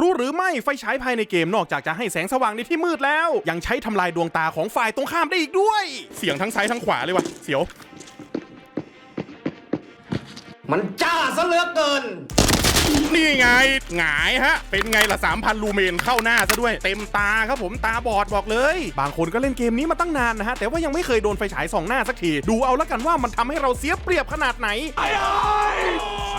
รู้หรือไม่ไฟฉายภายในเกมนอกจากจะให้แสงสว่างในที่มืดแล้ว ยังใช้ทำลายดวงตาของฝ่ายตรงข้ามได้อีกด้วย เสียงทั้งซ้ายทั้งขวาเลยวะเสียว มันจ้าซะเหลือเกิน นี่ไงหงายฮะ เป็นไงล่ะ3,000 ลูเมนเข้าหน้าซะด้วย เต็มตาครับผมตาบอดบอกเลย บางคนก็เล่นเกมนี้มาตั้งนานนะฮะ แต่ว่ายังไม่เคยโดนไฟฉายส่องหน้าสักที ดูเอาละกันว่ามันทำให้เราเสียเปรียบขนาดไหน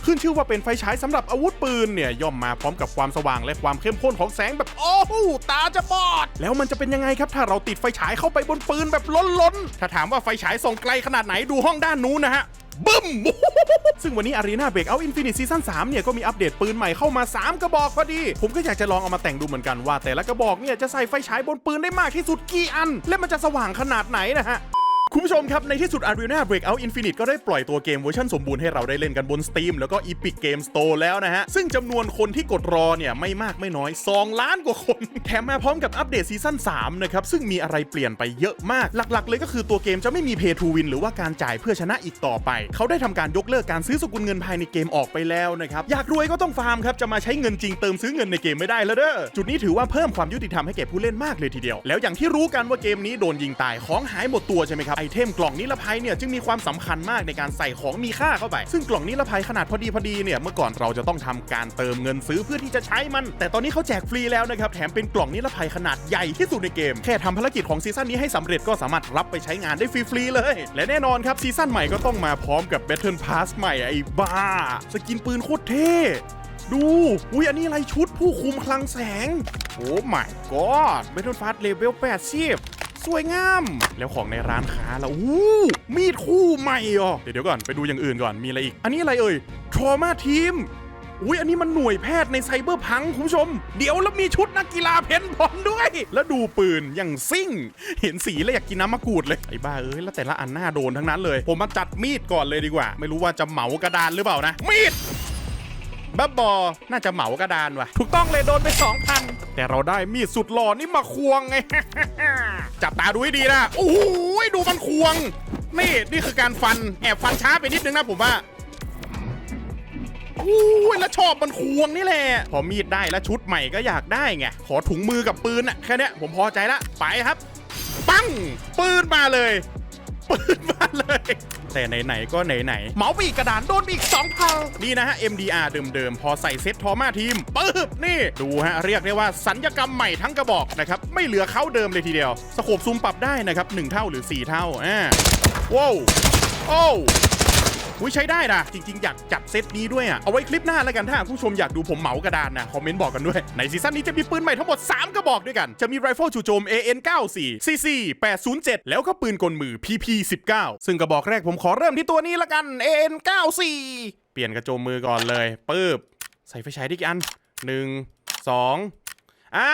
ขึ้นชื่อว่าเป็นไฟฉายสำหรับอาวุธปืนเนี่ยย่อมมาพร้อมกับความสว่างและความเข้มข้นของแสงแบบโอ้โหตาจะบอด แล้วมันจะเป็นยังไงครับ ถ้าเราติดไฟฉายเข้าไปบนปืนแบบล้นๆถ้าถามว่าไฟฉายส่องไกลขนาดไหนดูห้องด้านนู้นนะฮะ บึ้ม ซึ่งวันนี้ Arena Breakout Infinite Season 3 เนี่ย ก็มีอัปเดตปืนใหม่เข้ามา 3 กระบอกพอดี ผมก็อยากจะลองเอามาแต่งดูเหมือนกันว่า แต่ละกระบอกเนี่ย จะใส่ไฟฉายบนปืนได้มากที่สุดกี่อัน และมันจะสว่างขนาดไหนนะฮะ คุณผู้ชมครับ ในที่สุด Arena Breakout Infinite ก็ได้ปล่อยตัวเกมเวอร์ชันสมบูรณ์ให้เราได้เล่นกันบน Steam แล้วก็ Epic Game Store แล้วนะฮะ ซึ่งจำนวนคนที่กดรอเนี่ย ไม่มากไม่น้อย 2 ล้านกว่าคน แถมมาพร้อมกับอัปเดตซีซั่น 3 นะครับ ซึ่งมีอะไรเปลี่ยนไปเยอะมาก หลักๆ เลยก็คือตัวเกมจะไม่มี Pay to Win หรือว่าการจ่ายเพื่อชนะอีกต่อไป เขาได้ทำการยกเลิกการซื้อสกุลเงินภายในเกมออกไปแล้วนะครับอยากรวยก็ต้องฟาร์มครับจะมาใช้เงินจริงเติมซื้อเงินในเกมไม่ได้แล้วเด้อจุดนี้ถือว่าเพิ่มความยุติธรรมให้แก่ผู้เล่นมากเลยทีเดียว แล้วอย่างที่รู้กันว่าเกมนี้โดนยิงตายของหายหมดตัวใช่ไหมครับไอเทมกล่องนิรภัยเนี่ยจึงมีความสำคัญมากในการใส่ของมีค่าเข้าไป ซึ่งกล่องนิรภัยขนาดพอดีพอดีเนี่ยเมื่อก่อนเราจะต้องทำการเติมเงินซื้อเพื่อที่จะใช้มัน แต่ตอนนี้เขาแจกฟรีแล้วนะครับแถมเป็นกล่องนิรภัยขนาดใหญ่ที่สุดในเกม แค่ทำภารกิจของซีซั่นนี้ให้สำเร็จก็สามารถรับไปใช้งานได้ฟรีๆเลย และแน่นอนครับซีซั่นใหม่ก็ต้องมาพร้อมกับ Battle Pass ใหม่ไอ้บ้า สกินปืนโคตรเท่ดูอุ้ยอันนี้อะไรชุดผู้คุมคลังแสง โอ้ my god Battle Pass Level 80สว วยงาม แล้วของในร้านค้าแล้วอู้มีดคู่ใหม่อะเดี๋ยวดูก่อนไปดูอย่างอื่นก่อนมีอะไรอีก อันนี้อะไรเอ่ย Trauma Team อุ้ยอันนี้มันหน่วยแพทย์ในไซเบอร์พังคุณผู้ชม เดี๋ยวแล้วมีชุดนักกีฬาเพนพอลด้วย แล้วดูปืนอย่างซิ่ง เห็นสีแล้วอยากกินน้ำมะกรูดเลย ไอ้บ้าเอ้ย แล้วแต่ละอันหน้าโดนทั้งนั้นเลย ผมมาจัดมีดก่อนเลยดีกว่า ไม่รู้ว่าจะเหมากระดานหรือเปล่านะ มีด บ้าบอ น่าจะเหมากระดานว่ะ ถูกต้องเลยโดนไป 2,000 แต่เราได้มีดสุดหล่อนี่มาควงไง จับตาดูให้ดีนะ โอ้โหดูมันควง นี่ นี่คือการฟัน แอบฟันช้าไปนิดนึงนะผมว่าอู้ยแล้วชอบมันควงนี่แหละ พอมีดได้แล้วชุดใหม่ก็อยากได้ไง ขอถุงมือกับปืนอะแค่เนี้ยผมพอใจละ ไปครับ ปั้งปืนมาเลย ปืนมาเลย แต่ไหนๆก็ไหนๆเหมาไปอีกกระดานโดนไปอีก2พังนี่นะฮะ MDR เดิมๆ พอใส่เซ็ตทอมาทีมปึ๊บนี่ดูฮะ เรียกได้ว่าสัญญกรรมใหม่ทั้งกระบอกนะครับ ไม่เหลือเขาเดิมเลยทีเดียว สโคปซูมปรับได้นะครับ 1 เท่าหรือ 4 เท่าอ่าว้าวโอ้ว อุ้ยใช้ได้นะจริงๆ อยากจัดเซตนี้ด้วยอะเอาไว้คลิปหน้าแล้วกันถ้าผู้ชมอยากดูผมเหมากระดานนะคอมเมนต์บอกกันด้วย ในซีซั่นนี้จะมีปืนใหม่ทั้งหมด 3 กระบอกด้วยกัน จะมีไรเฟิลจู่โจม AN94 CC 807 แล้วก็ปืนกลมือ PP19 ซึ่งกระบอกแรกผมขอเริ่มที่ตัวนี้ละกัน AN94 เปลี่ยนกระโจมมือก่อนเลยปึ๊บใส่ไฟฉายได้กี่อัน1 2อ่า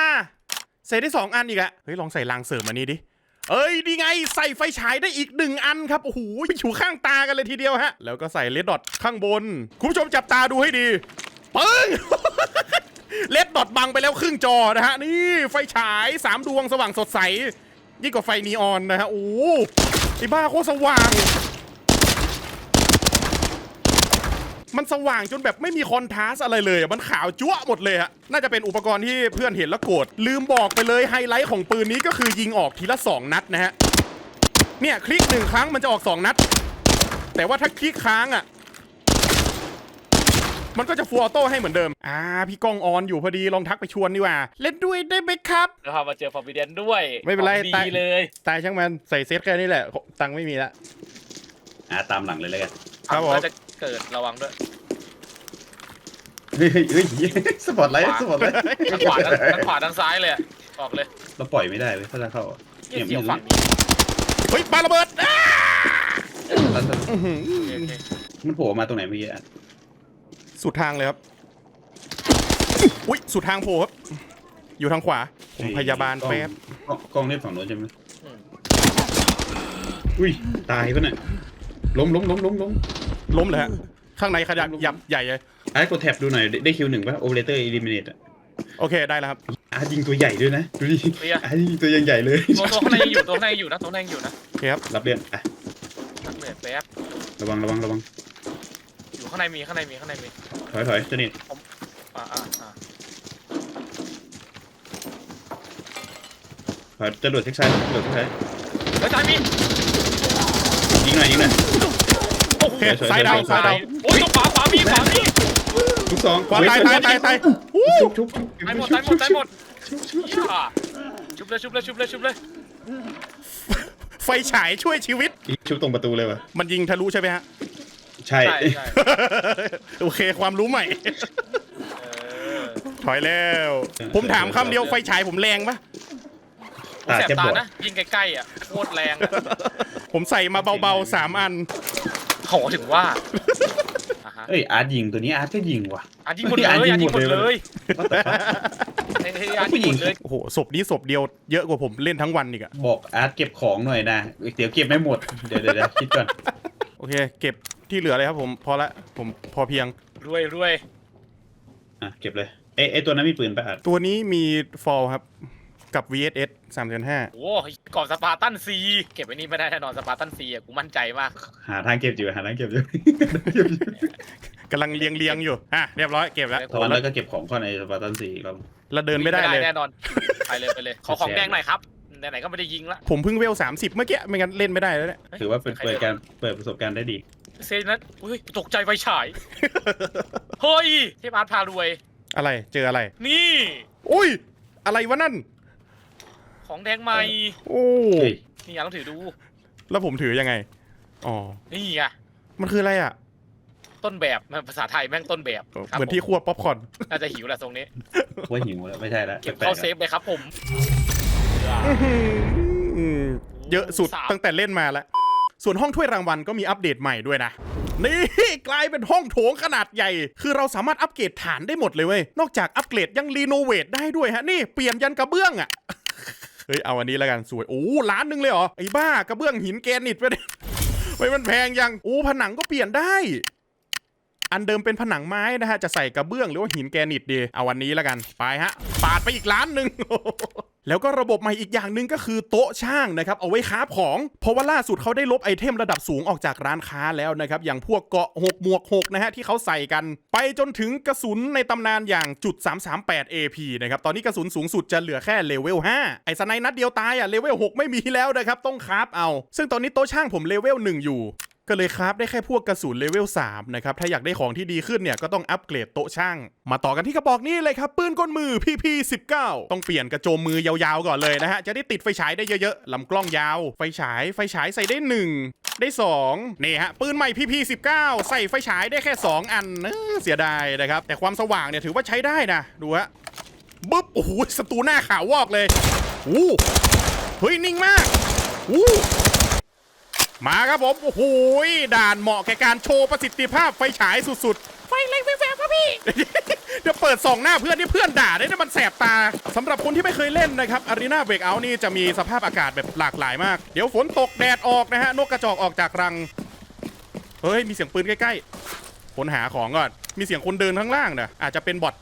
ใส่ได้2อันอีกอะเฮ้ยลองใส่รางเสริมอันนี้ดิ เอ้ยดีไงใส่ไฟฉายได้อีกหนึ่งอันครับโอ้โหอยู่ข้างตากันเลยทีเดียวฮะ แล้วก็ใส่เลดดอทข้างบน คุณผู้ชมจับตาดูให้ดีปึ้งเลดดอทบังไปแล้วครึ่งจอนะฮะ นี่ไฟฉายสามดวงสว่างสดใส ยิ่งกว่าไฟนีออนนะฮะ โอ้ไอ้บ้าโคตรสว่าง มันสว่างจนแบบไม่มีคอนทราสต์อะไรเลยอะมันขาวจั๊วะหมดเลยอะน่าจะเป็นอุปกรณ์ที่เพื่อนเห็นแล้วโกรธลืมบอกไปเลยไฮไลท์ของปืนนี้ก็คือยิงออกทีละ 2 นัดนะฮะ เนี่ยคลิกหนึ่งครั้งมันจะออก 2 นัด แต่ว่าถ้าคลิกค้างอะมันก็จะฟูลออโต้ให้เหมือนเดิม อ่า พี่ก้องออนอยู่พอดีลองทักไปชวนดีกว่า เล่นด้วยได้ไหมครับ แล้วพามาเจอฟอร์บิเดนด้วยไม่เป็นไรของตาย ดีเลย ตายช่างมันใส่เซตแค่นี้แหละ ตังค์ไม่มีละ อ่าตามหลังเลยแล้วกัน ครับผมแล้วจะ เกิดระวังด้วย เฮ้ยเฮ้ยเฮ้ยสปอร์ตไลท์สปอร์ตไลท์ทั้งขวาทั้งทั้งขวาทั้งซ้ายเลยอะออกเลยเราปล่อยไม่ได้เลยถ้าจะเข้าเกี่ยวไม่ฝั่งนี้เฮ้ยปาระเบิดอ่าแล้วอื้อหือโอเคโอเคมันโผล่มาตรงไหนเมื่อกี้อะสุดทางเลยครับ อุ้ยสุดทางโผล่ครับ อยู่ทางขวา ผมพยาบาลแป๊บ กล้องกล้องเล่นฝั่งโน้นใช่ไหมอืมอุ้ยตายปะเนี่ยล้มล้มล้มล้มล้ม ล้มเลยฮะ ข้างในขยับยับใหญ่เลยไอ้กดแท็บดูหน่อยได้คิวหนึ่งป่ะโอเปอเรเตอร์อิลิมิเนตอะโอเคได้แล้วครับ อาร์ยิงตัวใหญ่ด้วยนะ ดูดิเฮ้ะยิงตัวยังใหญ่เลยตัวข้างในอยู่ตัวข้างในอยู่นะตัวข้างในอยู่นะโอเคครับ รับเรื่องอะนักเบสแป๊บระวังระวังระวังอยู่ข้างในมีข้างในมีข้างในมีถอยถอยเจานี่อ่าอ่าอ่าถอยจะโดดเช็คซ้ายจะโดดเช็คซ้ายเฮ้ยตายมียิงหน่อยยิงหน่อย ซ้ายดาวซ้ายดาวโอ้ยตรงขวาขวามีขวามีทุกสองขวาตายตายตายตายอู้ชุบชุบตายหมดตายหมดตายหมดอ่าชุบเลยชุบเลยชุบเลยชุบเลยไฟฉายช่วยชีวิต ชุบตรงประตูเลยวะมันยิงทะลุใช่ไหมฮะ ใช่ใช่ใช่โอเคความรู้ใหม่เออถอยแล้ว ผมถามคำเดียวไฟฉายผมแรงปะผมตาแสบจะบตาอดนะยิงใกล้ๆอะโคตรแรงอะผมใส่มาเบาๆสามอัน โหถึงว่าอะฮะเอ้ยอาร์ตยิงตัวนี้อาร์ตก็ยิงว่ะ อันยิงหมดเลยอันยิงหมดเลย What the fuck เฮ้ยเฮ้ยอันยิงหมดเลย โอ้โหศพนี้ศพเดียวเยอะกว่าผมเล่นทั้งวันอีกอะบอกอาร์ตเก็บของหน่อยนะเดี๋ยวเก็บไม่หมดเดี๋ยวเดี๋ยวเดี๋ยวคิดก่อนโอเค เก็บที่เหลือเลยครับผมพอละผมพอเพียง รวยรวยอะเก็บเลยเอ้ยเอ้ยตัวนั้นมีปืนป่ะอาร์ตตัวนี้มีฟอลครับ กับ VSS 3.5 โอ้ยก่อนสปาร์ตันซีเก็บไว้นี่ไม่ได้แน่นอนสปาร์ตันซีอะกูมั่นใจมากหาทางเก็บอยู่หาทางเก็บอยู่เก็บอยู่กำลังเลียงเลียงๆอยู่ อะ เรียบร้อยเก็บแล้วตอนแล้วก็เก็บของเข้าในสปาร์ตันสี่ครับแล้วเดินไม่ได้เลย แน่นอนไปเลยไปเลยขอของแดงหน่อยครับไหนๆก็ไม่ได้ยิงละผมเพิ่งเวล 30 เมื่อกี้ไม่งั้นเล่นไม่ได้แล้วเนี่ยถือว่าเป็นเปิดการเปิดประสบการณ์ได้ดี เซนนั้นอุ้ยตกใจไฟฉาย เฮ้ยเทพอาร์ตพารวย อะไรเจออะไร นี่ อุ้ย อะไรวะนั่น ของแดงใหม่โอ้เฮ้ยนี่อะต้องถือดู แล้วผมถือยังไง อ๋อ นี่ไงมันคืออะไรอะ ต้นแบบภาษาไทยแม่งต้นแบบครับเหมือนที่คั่วป๊อปคอร์นผมน่าจะหิวแหละทรงนี้ว่าหิวแล้วไม่ใช่แล้วเก็บแปลกๆเข้าเซฟเลยครับผมอืมเยอะสุดสามตั้งแต่เล่นมาแล้วส่วนห้องถ้วยรางวัลก็มีอัปเดตใหม่ด้วยนะ นี่กลายเป็นห้องโถงขนาดใหญ่ คือเราสามารถอัปเกรดฐานได้หมดเลยเว้ย นอกจากอัปเกรดยังรีโนเวทได้ด้วยฮะ นี่เปลี่ยนยันกระเบื้องอะเฮ้ยเอาอันนี้แล้วกันสวยโอ้ล้านหนึ่งเลยเหรอไอ้บ้ากระเบื้องหินแกรนิตไปเลยไปมันแพงยังโอ้ผนังก็เปลี่ยนได้ อันเดิมเป็นผนังไม้นะฮะ จะใส่กระเบื้องหรือว่าหินแกรนิตดี เอาวันนี้แล้วกัน ไปฮะ ปาดไปอีกล้านหนึ่งแล้วก็ระบบใหม่อีกอย่างหนึ่งก็คือโต๊ะช่างนะครับ เอาไว้ค้าบของ เพราะว่าล่าสุดเขาได้ลบไอเทมระดับสูงออกจากร้านค้าแล้วนะครับ อย่างพวกเกาะหกหมวกหกนะฮะที่เขาใส่กัน ไปจนถึงกระสุนในตำนานอย่างจุด 338 AP นะครับ ตอนนี้กระสุนสูงสุดจะเหลือแค่เลเวล 5 ไอสไนนัดเดียวตายอะเลเวล 6 ไม่มีแล้วนะครับต้องคราฟเอา ซึ่งตอนนี้โต๊ะช่างผมเลเวล 1 อยู่ ก็เลยคราฟได้แค่พวกกระสุนเลเวล3นะครับ ถ้าอยากได้ของที่ดีขึ้นเนี่ยก็ต้องอัปเกรดโต๊ะช่าง มาต่อกันที่กระบอกนี้เลยครับ ปืนก้นมือ PP19 ต้องเปลี่ยนกระโจมมือยาวๆก่อนเลยนะฮะ จะได้ติดไฟฉายได้เยอะๆลำกล้องยาว ไฟฉายไฟฉายใส่ได้ 1 ได้ 2 นี่ฮะ ปืนใหม่ PP19 ใส่ไฟฉายได้แค่ 2 อันเออเสียดายนะครับ แต่ความสว่างเนี่ยถือว่าใช้ได้นะดูฮะบึ๊บโอ้โหศัตรูหน้าขาววอกเลยอู้เฮ้ยนิ่งมากอู้ มาครับผม โอ้โหยด่านเหมาะแก่การโชว์ประสิทธิภาพไฟฉายสุดๆ ไฟเล็กไฟแวบครับพี่ เดี๋ยวเปิดส่องหน้าเพื่อนที่เพื่อนด่าได้นะมันแสบตาสำหรับคนที่ไม่เคยเล่นนะครับอารีนาเบรกเอานี่จะมีสภาพอากาศแบบหลากหลายมาก เดี๋ยวฝนตกแดดออกนะฮะ นกกระจอกออกจากรัง เฮ้ย มีเสียงปืนใกล้ๆค้นหาของก่อน มีเสียงคนเดินข้างล่างนะอาจจะเป็นบอท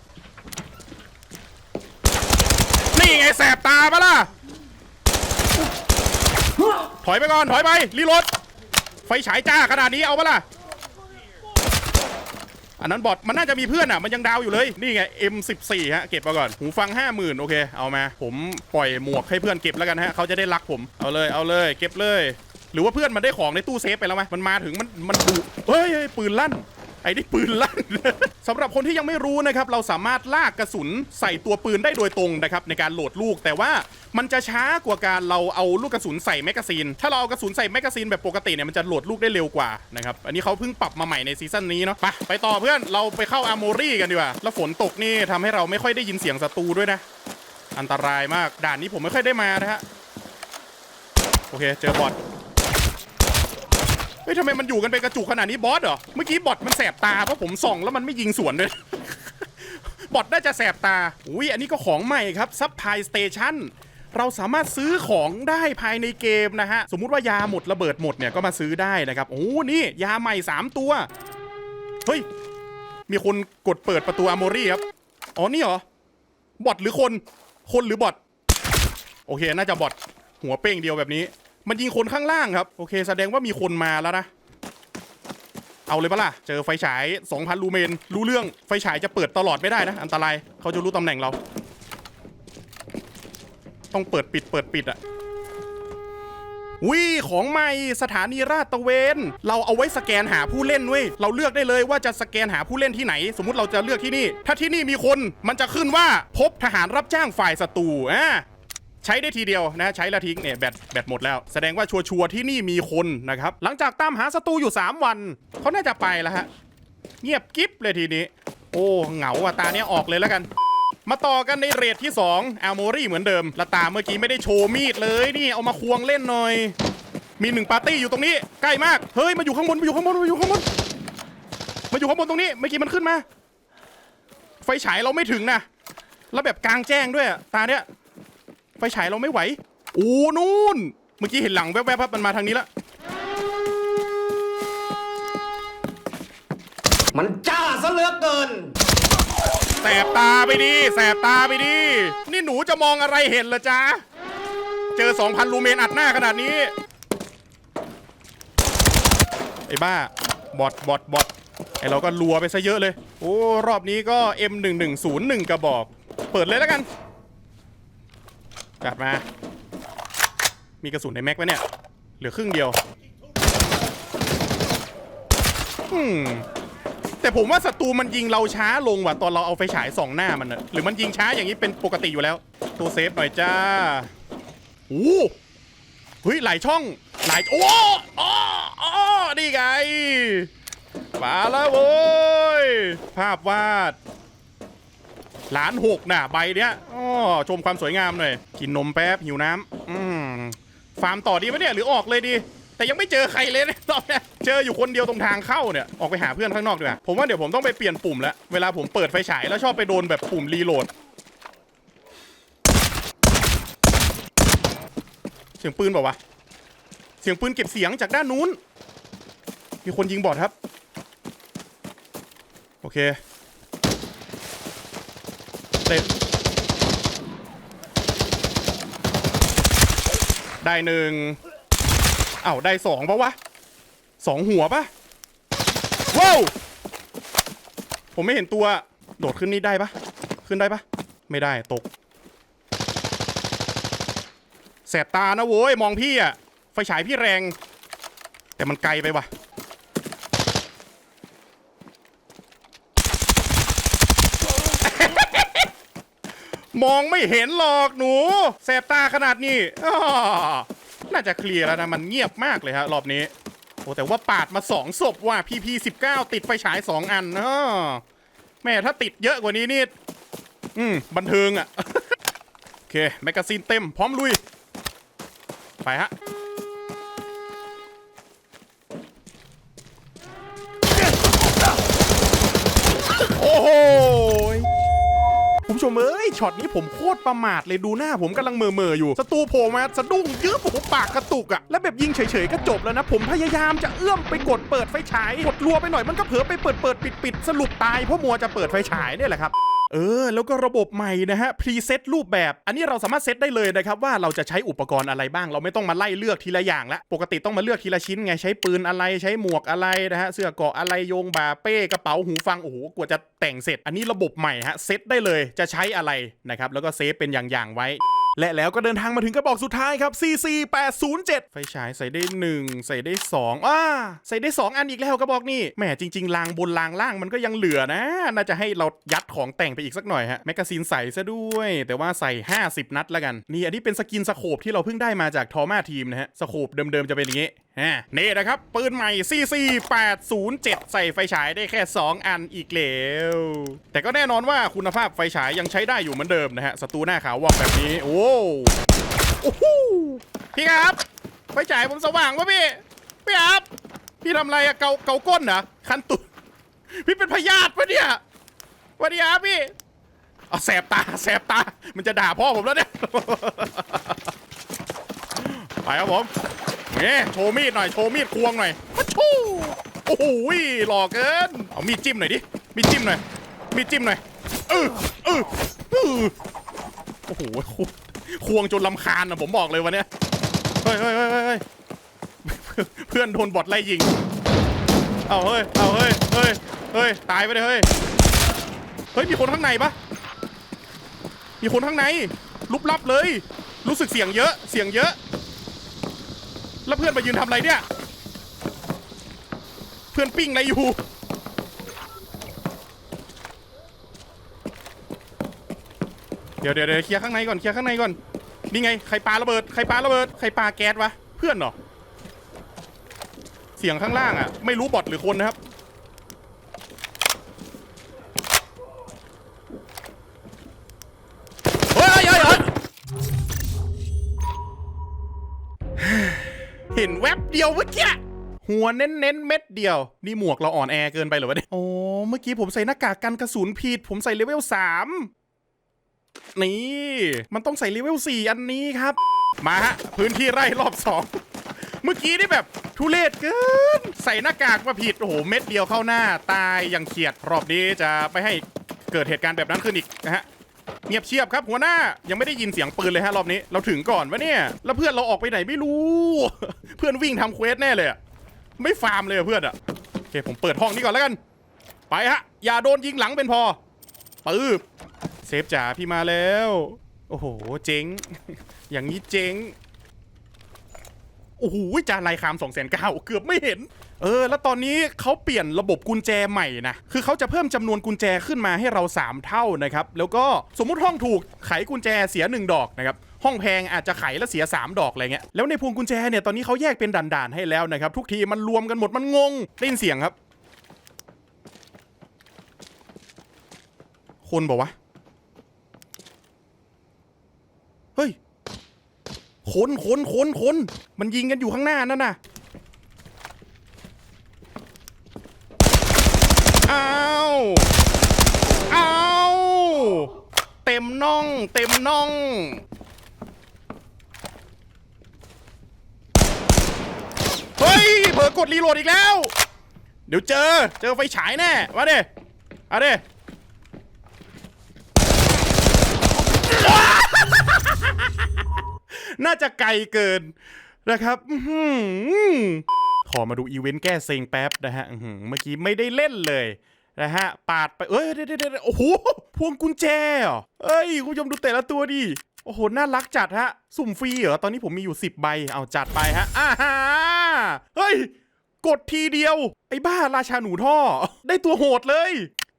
นี่ไงแสบตาปะล่ะ ถอยไปก่อน ถอยไป รีโหลด ไฟฉายจ้าขนาดนี้เอาปะล่ะ อันนั้นบอทมันน่าจะมีเพื่อนอะ มันยังดาวอยู่เลย นี่ไง M14 ฮะ เก็บมาก่อน หูฟัง 50,000 โอเค เอามา ผมปล่อยหมวกให้เพื่อนเก็บแล้วกันฮะ เขาจะได้รักผม เอาเลย เอาเลย เก็บเลย หรือว่าเพื่อนมันได้ของในตู้เซฟไปแล้วไหมมันมาถึงมันมันดุเฮ้ยเฮ้ยปืนลั่น ไอ้นี่ปืนลั่น สำหรับคนที่ยังไม่รู้นะครับ เราสามารถลากกระสุนใส่ตัวปืนได้โดยตรงนะครับในการโหลดลูก แต่ว่ามันจะช้ากว่าการเราเอาลูกกระสุนใส่แมกกาซีน ถ้าเราเอากระสุนใส่แมกกาซีนแบบปกติเนี่ยมันจะโหลดลูกได้เร็วกว่านะครับ อันนี้เขาเพิ่งปรับมาใหม่ในซีซั่นนี้เนาะ ไปไปต่อเพื่อน เราไปเข้าอาร์โมรี่กันดีกว่า แล้วฝนตกนี่ทำให้เราไม่ค่อยได้ยินเสียงศัตรูด้วยนะ อันตรายมาก ด่านนี้ผมไม่ค่อยได้มานะฮะ โอเค เจอบอท เฮ้ยทำไมมันอยู่กันเป็นกระจุกขนาดนี้บอสเหรอ เมื่อกี้บอทมันแสบตาเพราะผมส่องแล้วมันไม่ยิงสวนด้วยบอทน่าจะแสบตา อุ้ยอันนี้ก็ของใหม่ครับซับพลายสเตชันเราสามารถซื้อของได้ภายในเกมนะฮะ สมมุติว่ายาหมดระเบิดหมดเนี่ยก็มาซื้อได้นะครับ โอ้นี่ยาใหม่ 3 ตัว เฮ้ย มีคนกดเปิดประตูอาร์โมรี่ครับ อ๋อนี่เหรอ บอทหรือคน คนหรือบอท โอเค น่าจะบอทหัวเป้งเดียวแบบนี้ มันยิงคนข้างล่างครับ โอเค แสดงว่ามีคนมาแล้วนะ เอาเลยปะล่ะ เจอไฟฉาย 2,000 ลูเมน รู้เรื่อง ไฟฉายจะเปิดตลอดไม่ได้นะ อันตราย เขาจะรู้ตำแหน่งเรา ต้องเปิดปิดเปิดปิดอะวิของใหม่สถานีราชตะเวน เราเอาไว้สแกนหาผู้เล่นเว้ยเราเลือกได้เลยว่าจะสแกนหาผู้เล่นที่ไหน สมมติเราจะเลือกที่นี่ ถ้าที่นี่มีคนมันจะขึ้นว่าพบทหารรับจ้างฝ่ายศัตรูอ่า ใช้ได้ทีเดียวนะใช้และทิ้งเนี่ยแบตแบตหมดแล้ว แสดงว่าชัวร์ๆที่นี่มีคนนะครับ หลังจากตามหาศัตรูอยู่ 3 วันเขาน่าจะไปแล้วฮะเงียบกิ๊บเลยทีนี้ โอ้เหงาอะตาเนี้ยออกเลยแล้วกัน มาต่อกันในเรทที่2อัลโมรี่เหมือนเดิมและตาเมื่อกี้ไม่ได้โชว์มีดเลยนี่เอามาควงเล่นหน่อย มีหนึ่งปาร์ตี้อยู่ตรงนี้ใกล้มากเฮ้ยมาอยู่ข้างบนมาอยู่ข้างบนมาอยู่ข้างบนมาอยู่ข้างบนตรงนี้เมื่อกี้มันขึ้นมา ไฟฉายเราไม่ถึงนะแล้วแบบกลางแจ้งด้วยตาเนี้ย ไฟฉายเราไม่ไหวโอ้นู่น เมื่อกี้เห็นหลังแวบๆครับมันมาทางนี้ละ มันจ้าซะเหลือเกิน แสบตาไปดิแสบตาไปดินี่หนูจะมองอะไรเห็นเหรอจ๊ะ เจอ 2,000 ลูเมนอัดหน้าขนาดนี้ ไอ้บ้า บอทบอทบอทไอ้เราก็รัวไปซะเยอะเลย โอ้ รอบนี้ก็ M1101 กระบอก เปิดเลยแล้วกัน จัดมา มีกระสุนในแม็กไหมเนี่ย เหลือครึ่งเดียว อืม แต่ผมว่าศัตรูมันยิงเราช้าลงว่ะตอนเราเอาไฟฉายส่องหน้ามันอะหรือมันยิงช้าอย่างนี้เป็นปกติอยู่แล้ว ตัวเซฟหน่อยจ้าโอ้เฮ้ยหลายช่อง หลายโอ้อ๋ออ๋อนี่ไงมาแล้วโว้ยภาพวาด ล้านหกน่ะใบเนี้ยอ๋อชมความสวยงามหน่อยกินนมแป๊บหิวน้ำอืมฟาร์มต่อดีไหมเนี่ยหรือออกเลยดี แต่ยังไม่เจอใครเลยนี่ยรอบเนี้เจออยู่คนเดียวตรงทางเข้าเนี่ยออกไปหาเพื่อนข้างนอกดีกว่าผมว่าเดี๋ยวผมต้องไปเปลี่ยนปุ่มแล้วเวลาผมเปิดไฟฉายแล้วชอบไปโดนแบบปุ่มรีโหลดเสียงปืนเปล่าวะเสียงปืนเก็บเสียงจากด้านนู้น มีคนยิงบอดครับ โอเคเต็ม ได้หนึ่งเอ้าได้สองปะวะสองหัวปะว้าวผมไม่เห็นตัว โดดขึ้นนี่ได้ปะขึ้นได้ปะไม่ได้ตกแสบตานะโว้ยมองพี่อะไฟฉายพี่แรง แต่มันไกลไปว่ะ มองไม่เห็นหรอกหนูแสบตาขนาดนี้อ้อน่าจะเคลียร์แล้วนะ มันเงียบมากเลยฮะรอบนี้โอ้แต่ว่าปาดมาสองศพว่ะ PP 19ติดไฟฉายสองอันอ้อแม่ถ้าติดเยอะกว่านี้นี่อืมบันเทิงอะโอเค แมกกาซีนเต็ม พร้อมลุย ไปฮะโอ้โห คุณผู้ชมเอ้ยช็อตนี้ผมโคตรประมาทเลยดูหน้าผมกำลังเมื่อๆอยู่ศัตรูโผล่มาสะดุ้งยื้อผมปากกระตุกอะแล้วแบบยิงเฉยๆก็จบแล้วนะ ผมพยายามจะเอื้อมไปกดเปิดไฟฉายกดรัวไปหน่อยมันก็เผลอไปเปิดเปิดปิดปิดสรุปตายเพราะมัวจะเปิดไฟฉายเนี่ยแหละครับ เออ แล้วก็ระบบใหม่นะฮะพรีเซตรูปแบบ อันนี้เราสามารถเซตได้เลยนะครับว่าเราจะใช้อุปกรณ์อะไรบ้าง เราไม่ต้องมาไล่เลือกทีละอย่างละปกติต้องมาเลือกทีละชิ้นไงใช้ปืนอะไรใช้หมวกอะไรนะฮะเสื้อเกาะอะไรโยงบ่าเป้กระเป๋าหูฟังโอ้โหกว่าจะแต่งเสร็จ อันนี้ระบบใหม่ฮะเซตได้เลยจะใช้อะไรนะครับแล้วก็เซฟเป็นอย่างๆไว้ และแล้วก็เดินทางมาถึงกระบอกสุดท้ายครับ CC807 ไฟฉายใส่ได้ 1 ใส่ได้ 2อ่าใส่ได้ 2 อันอีกแล้วกระบอกนี่แหมจริงๆรางบนรางล่างมันก็ยังเหลือนะ น่าจะให้เรายัดของแต่งไปอีกสักหน่อยฮะแมกกาซีนใส่ซะด้วย แต่ว่าใส่ 50 นัดแล้วกัน นี่อันนี้เป็นสกินสโคปที่เราเพิ่งได้มาจากทอมาทีมนะฮะสโคปเดิมๆจะเป็นอย่างนี้ฮะนี่นะครับ ปืนใหม่ CC807 ใส่ไฟฉายได้แค่ 2 อันอีกแล้วแต่ก็แน่นอนว่าคุณภาพไฟฉายยังใช้ได้อยู่เหมือนเดิมนะฮะศัตรูหน้าขาววอกแบบนี้ โอ้โอ้โหพี่ครับไฟฉายผมสว่างวะพี่พี่ครับพี่ทำอะไรอะเกาเกาก้นเหรอคันตุดพี่เป็นพยาธิปะเนี่ยวัสดีครับพี่เอาแสบตาแสบตามันจะด่าพ่อผมแล้วเนี่ย ไปครับผมนี่โชว์มีดหน่อย โชว์มีดควงหน่อยพัชชูโอ้โหหล่อเกิน เอามีดจิ้มหน่อยดิ มีดจิ้มหน่อย มีดจิ้มหน่อยเออเออเออโอ้โห ควงจนลำคาญนะผมบอกเลยวันเนี้ย เฮ้ยเฮ้ยเฮ้ยเฮ้ยเฮ้ยเพื่อนโดนบอทไล่ยิง เอาเฮ้ย เอาเฮ้ย เฮ้ย เฮ้ย ตายไปเลยเฮ้ย เฮ้ย มีคนข้างในปะมีคนข้างใน ลุบลับเลย รู้สึกเสียงเยอะ เสียงเยอะ แล้วเพื่อนมายืนทำอะไรเนี่ย เพื่อนปิ้งอะไรอยู่ เดี๋ยวเดี๋ยวเดี๋ยวเคลียร์ข้างในก่อนเคลียร์ข้างในก่อน นี่ไงใครปาระเบิดใครปาระเบิดใครปาแก๊สวะ เพื่อนเหรอ เสียงข้างล่างอะ ไม่รู้บอทหรือคนนะครับ ห็นแวบเดียวเมื่อกี้หัวเน้นเน้นเม็ดเดียว นี่หมวกเราอ่อนแอเกินไปหรือวะเนี่ยโอ้เมื่อกี้ผมใส่หน้ากากกันกระสุนผิด ผมใส่เลเวลสามนี่ มันต้องใส่เลเวลสี่อันนี้ครับ มาฮะ พื้นที่ไร่รอบสองเมื่อกี้นี่แบบทุเรศเกิน ใส่หน้ากากมาผิด โอ้โห เม็ดเดียวเข้าหน้า ตายอย่างเขียด รอบนี้จะไม่ให้เกิดเหตุการณ์แบบนั้นขึ้นอีกนะฮะ เงียบเชียบครับหัวหน้ายังไม่ได้ยินเสียงปืนเลยฮะรอบนี้เราถึงก่อนวะเนี่ย แล้วเพื่อนเราออกไปไหนไม่รู้ เพื่อนวิ่งทำเควสแน่เลยอะไม่ฟาร์มเลยอะเพื่อนอะโอเคผมเปิดห้องนี้ก่อนแล้วกัน ไปฮะอย่าโดนยิงหลังเป็นพอปืบเซฟจ๋าพี่มาแล้ว โอ้โหเจ๋งอย่างนี้เจ๋งโอ้โหจานลายคามสองแสนเก้าเกือบไม่เห็น เออ แล้วตอนนี้เขาเปลี่ยนระบบกุญแจใหม่นะ คือเขาจะเพิ่มจำนวนกุญแจขึ้นมาให้เรา 3 เท่านะครับ แล้วก็สมมุติห้องถูกไขกุญแจเสีย 1 ดอกนะครับห้องแพงอาจจะไขแล้วเสีย 3 ดอกอะไรเงี้ย แล้วในพวงกุญแจเนี่ยตอนนี้เขาแยกเป็นด่านๆให้แล้วนะครับ ทุกทีมันรวมกันหมดมันงงได้ยินเสียงครับ คนบอกวะเฮ้ยคนคนคนคนมันยิงกันอยู่ข้างหน้านั่นน่ะ อ้าวอ้าวเต็มน่อง เต็มน่อง เฮ้ย เผลอกดรีโหลดอีกแล้ว เดี๋ยวเจอ เจอไฟฉายแน่ มาเด้เอาเด้น่าจะไกลเกินนะครับอื้อหือ ขอมาดูอีเวนต์แก้เซ็งแป๊บนะฮะเมื่อกี้ไม่ได้เล่นเลยนะฮะ ปาดไปเอ้ยเดี๋ยวเดี๋ยวเดี๋ยวโอ้โห พวงกุญแจเหรอเอ้ย คุณผู้ชมดูแต่ละตัวดิ โอ้โห น่ารักจัดฮะ สุ่มฟรีเหรอ ตอนนี้ผมมีอยู่ 10 ใบ เอาจัดไปฮะอ่าฮะเฮ้ย กดทีเดียว ไอ้บ้าราชาหนูท่อ ได้ตัวโหดเลย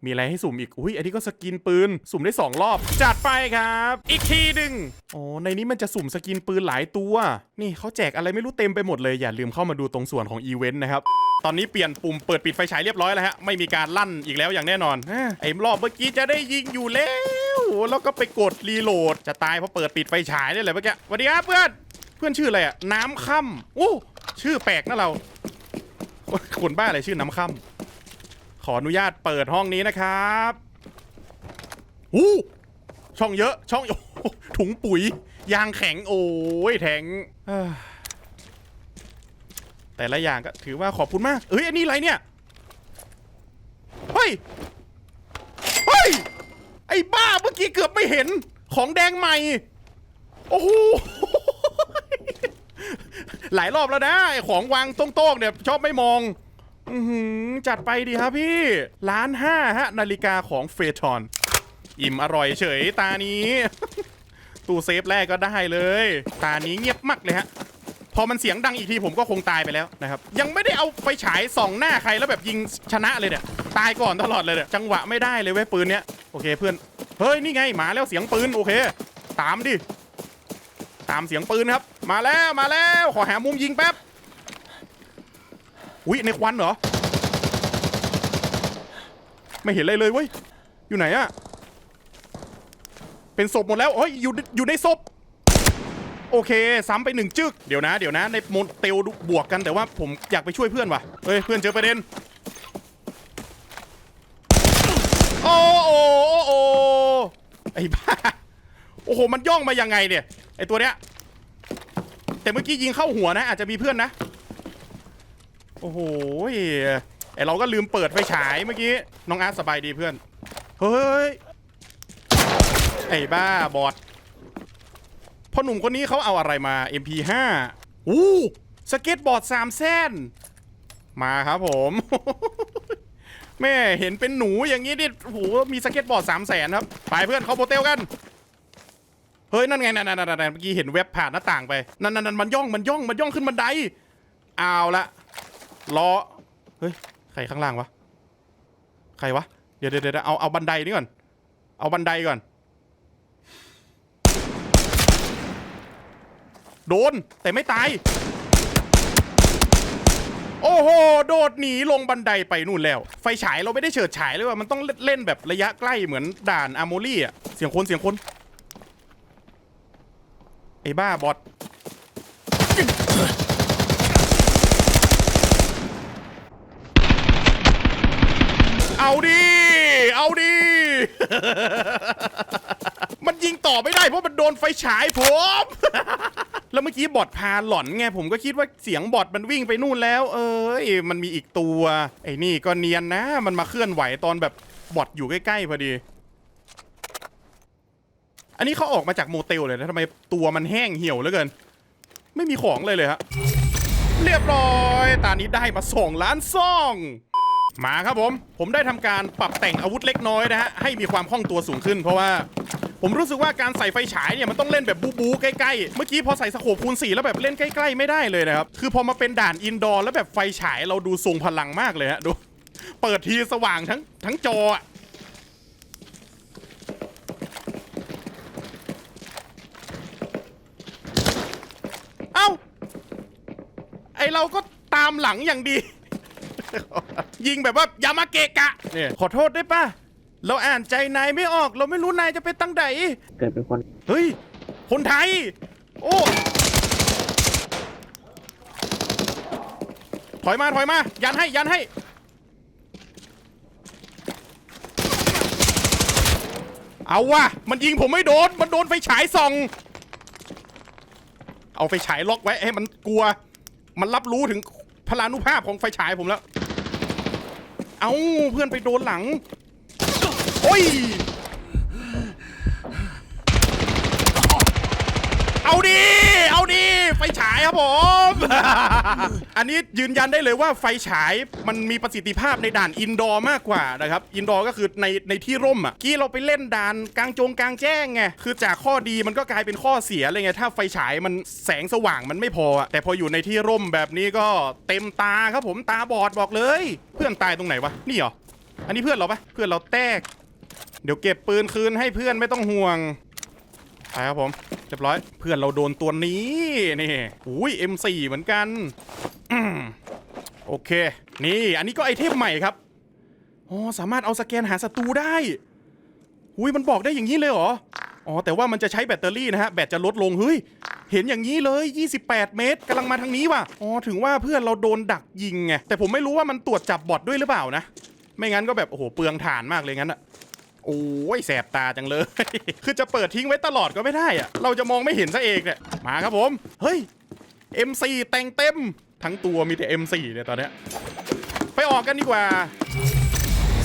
มีอะไรให้สุ่มอีก อุ้ย อันนี้ก็สกินปืน สุ่มได้ 2 รอบ จัดไปครับ อีกทีหนึ่งอ๋อ ในนี้มันจะสุ่มสกินปืนหลายตัว นี่เขาแจกอะไรไม่รู้เต็มไปหมดเลย อย่าลืมเข้ามาดูตรงส่วนของอีเวนต์นะครับ ตอนนี้เปลี่ยนปุ่มเปิดปิดไฟฉายเรียบร้อยแล้วฮะ ไม่มีการลั่นอีกแล้วอย่างแน่นอนอไอ้รอบเมื่อกี้จะได้ยิงอยู่แล้ว แล้วก็ไปกดรีโหลด จะตายเพราะเปิดปิดไฟฉายนี่แหละเมื่อกี้สวัสดีครับเพื่อน เพื่อนชื่ออะไรอะน้ำค่ำโอ้ ชื่อแปลกนะเราคนบ้าอะไรชื่อน้ำค่ำ ขออนุญาตเปิดห้องนี้นะครับอู้ช่องเยอะช่องถุงปุ๋ย ยางแข็งโอ้ยแทงแต่ละอย่างก็ถือว่าขอบคุณมากเอ้ยอันนี้อะไรเนี่ยเฮ้ยเฮ้ยไอ้บ้าเมื่อกี้เกือบไม่เห็นของแดงใหม่ โอ้โหหลายรอบแล้วนะไอ้ของวางโต้งๆเนี่ยชอบไม่มอง จัดไปดีครับพี่ล้านห้าฮะ นาฬิกาของเฟทอน อิ่มอร่อยเฉยตานี้ ตู้เซฟแรกก็ได้เลย ตานี้เงียบมากเลยฮะ พอมันเสียงดังอีกทีผมก็คงตายไปแล้วนะครับ ยังไม่ได้เอาไฟฉายส่องหน้าใครแล้วแบบยิงชนะเลยเนี่ยตายก่อนตลอดเลยเนี่ยจังหวะไม่ได้เลยเว้ยปืนเนี้ยโอเคเพื่อนเฮ้ยนี่ไงมาแล้วเสียงปืนโอเค ตามดิตามเสียงปืนครับ มาแล้วมาแล้วขอหามุมยิงแป๊บ อุ้ยในควันเหรอ ไม่เห็นเลยเลยเว้ย อยู่ไหนอะเป็นศพหมดแล้วเฮ้ยอยู่อยู่ในศพ โอเค ซ้ำไปหนึ่งจึก เดี๋ยวนะ เดี๋ยวนะ ในโมนเตลบวกกันแต่ว่าผมอยากไปช่วยเพื่อนว่ะ เฮ้ย เพื่อนเจอประเด็นโอ้โอ้โอ้โอ้ไอ้บ้า โอ้โห มันย่องมายังไงเนี่ย ไอ้ตัวเนี้ย แต่เมื่อกี้ยิงเข้าหัวนะ อาจจะมีเพื่อนนะ โอ้โหไอเราก็ลืมเปิดไฟฉายเมื่อกี้ น้องอาร์ตสบายดีเพื่อน เฮ้ย ไอ้บ้าบอดพ่อหนุ่มคนนี้เขาเอาอะไรมา MP5 อู้สเก็ตบอร์ดสามเส้น มาครับผม แม่เห็นเป็นหนูอย่างนี้นี่โอ้โหมีสเก็ตบอร์ดสามแสนครับ ไปเพื่อนเขาโปเตลกัน เฮ้ย นั่นไงนั่นนั่นนั่นเมื่อกี้เห็นเว็บผ่านหน้าต่างไป นั่นนั่นนั่นมันย่องมันย่องมันย่องขึ้นบันได เอาละ ล้อเฮ้ยใครข้างล่างวะใครวะเดี๋ยวเดี๋ยวเดี๋ยวเอาเอาบันไดนี่ก่อน เอาบันไดก่อน โดนแต่ไม่ตาย โอ้โหโดดหนีลงบันไดไปนู่นแล้ว ไฟฉายเราไม่ได้เฉิดฉายเลยว่ามันต้องเล่นแบบระยะใกล้เหมือนด่านอาร์โมลี่อะเสียงคนเสียงคนไอ้บ้าบอท เอาดิ เอาดิ มันยิงต่อไม่ได้เพราะมันโดนไฟฉายผม แล้วเมื่อกี้บอทพาหลอนไงผมก็คิดว่าเสียงบอทมันวิ่งไปนู่นแล้ว เอ้ยมันมีอีกตัว ไอ้นี่ก็เนียนนะ มันมาเคลื่อนไหวตอนแบบบอทอยู่ใกล้ๆพอดี อันนี้เขาออกมาจากโมเตลเลยนะทำไมตัวมันแห้งเหี่ยวเหลือเกิน ไม่มีของเลยเลยฮะเรียบร้อย ตานี้ได้มาสองล้านซอง มาครับผม ผมได้ทำการปรับแต่งอาวุธเล็กน้อยนะฮะ ให้มีความคล่องตัวสูงขึ้น เพราะว่าผมรู้สึกว่าการใส่ไฟฉายเนี่ยมันต้องเล่นแบบบูบูใกล้ๆ เมื่อกี้พอใส่สโคปคูณ4แล้วแบบเล่นใกล้ๆไม่ได้เลยนะครับ คือพอมาเป็นด่านอินดอร์แล้วแบบไฟฉายเราดูทรงพลังมากเลยฮะดู เปิดทีสว่างทั้งทั้งจออะเอ้า ไอเราก็ตามหลังอย่างดี ยิงแบบว่าอย่ามาเกะกะเนี่ยขอโทษได้ปะเราอ่านใจนายไม่ออก เราไม่รู้นายจะเป็นตั้งใดเกิดเป็นคน เฮ้ย คนไทย โอ้ถอยมาถอยมา ยันให้ยันให้ เอาวะมันยิงผมไม่โดน มันโดนไฟฉายส่อง เอาไฟฉายล็อกไว้ให้มันกลัว มันรับรู้ถึงพลานุภาพของไฟฉายผมแล้ว เอาเพื่อนไปโดนหลัง โอ้ย เอาดี เอาดีไฟฉายครับผม อันนี้ยืนยันได้เลยว่าไฟฉายมันมีประสิทธิภาพในด่านอินดอร์มากกว่านะครับ อินดอร์ก็คือในในที่ร่มอะกี้เราไปเล่นด่านกลางจงกลางแจ้งไง คือจากข้อดีมันก็กลายเป็นข้อเสียเลยไง ถ้าไฟฉายมันแสงสว่างมันไม่พออะแต่พออยู่ในที่ร่มแบบนี้ก็เต็มตาครับผมตาบอดบอกเลย เพื่อนตายตรงไหนวะ นี่เหรอ อันนี้เพื่อนเราปะเพื่อนเราแตก เดี๋ยวเก็บปืนคืนให้เพื่อนไม่ต้องห่วง ไปครับผมเรียบร้อย เพื่อนเราโดนตัวนี้นี่อุ้ย M4 เหมือนกันโอเค นี่ อันนี้ก็ไอเทมใหม่ครับอ๋อสามารถเอาสแกนหาศัตรูได้อุ้ยมันบอกได้อย่างนี้เลยเหรออ๋อแต่ว่ามันจะใช้แบตเตอรี่นะฮะแบตจะลดลงเฮ้ยเห็นอย่างนี้เลย 28 เมตรกำลังมาทางนี้ว่ะอ๋อถึงว่าเพื่อนเราโดนดักยิงไงแต่ผมไม่รู้ว่ามันตรวจจับบอทด้วยหรือเปล่านะ ไม่งั้นก็แบบโอ้โหเปลืองฐานมากเลยงั้นอะ โอ้ยแสบตาจังเลย คือจะเปิดทิ้งไว้ตลอดก็ไม่ได้อะเราจะมองไม่เห็นซะเองเนี่ยมาครับผม เฮ้ย M4 แต่งเต็ม ทั้งตัวมีแต่ M4 เนี่ยตอนเนี้ยไปออกกันดีกว่า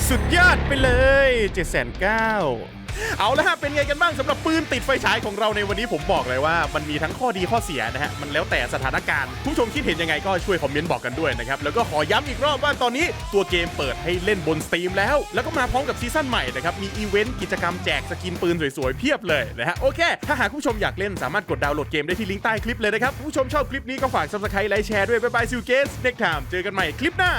สุดยอดไปเลย7 9 0 0 เอาละฮะเป็นไงกันบ้างสำหรับปืนติดไฟฉายของเราในวันนี้ผมบอกเลยว่า มันมีทั้งข้อดีข้อเสียนะฮะมันแล้วแต่สถานการณ์ผู้ชมคิดเห็นยังไงก็ช่วยคอมเมนต์บอกกันด้วยนะครับแล้วก็ขอย้ำอีกรอบว่าตอนนี้ตัวเกมเปิดให้เล่นบนสตรีมแล้ว แล้วก็มาพร้อมกับซีซั่นใหม่นะครับมีอีเวนต์กิจกรรมแจกสกินปืนสวยๆเพียบเลยนะฮะโอเค ถ้าหากผู้ชมอยากเล่นสามารถกดดาวน์โหลดเกมได้ที่ลิงก์ใต้คลิปเลยนะครับผู้ชมชอบคลิปนี้ก็ฝาก subscribe ไลค์แชร์ด้วยบ๊ายบายซิวเกสเน็กไทม์เจอกันใหม่คลิปหน้า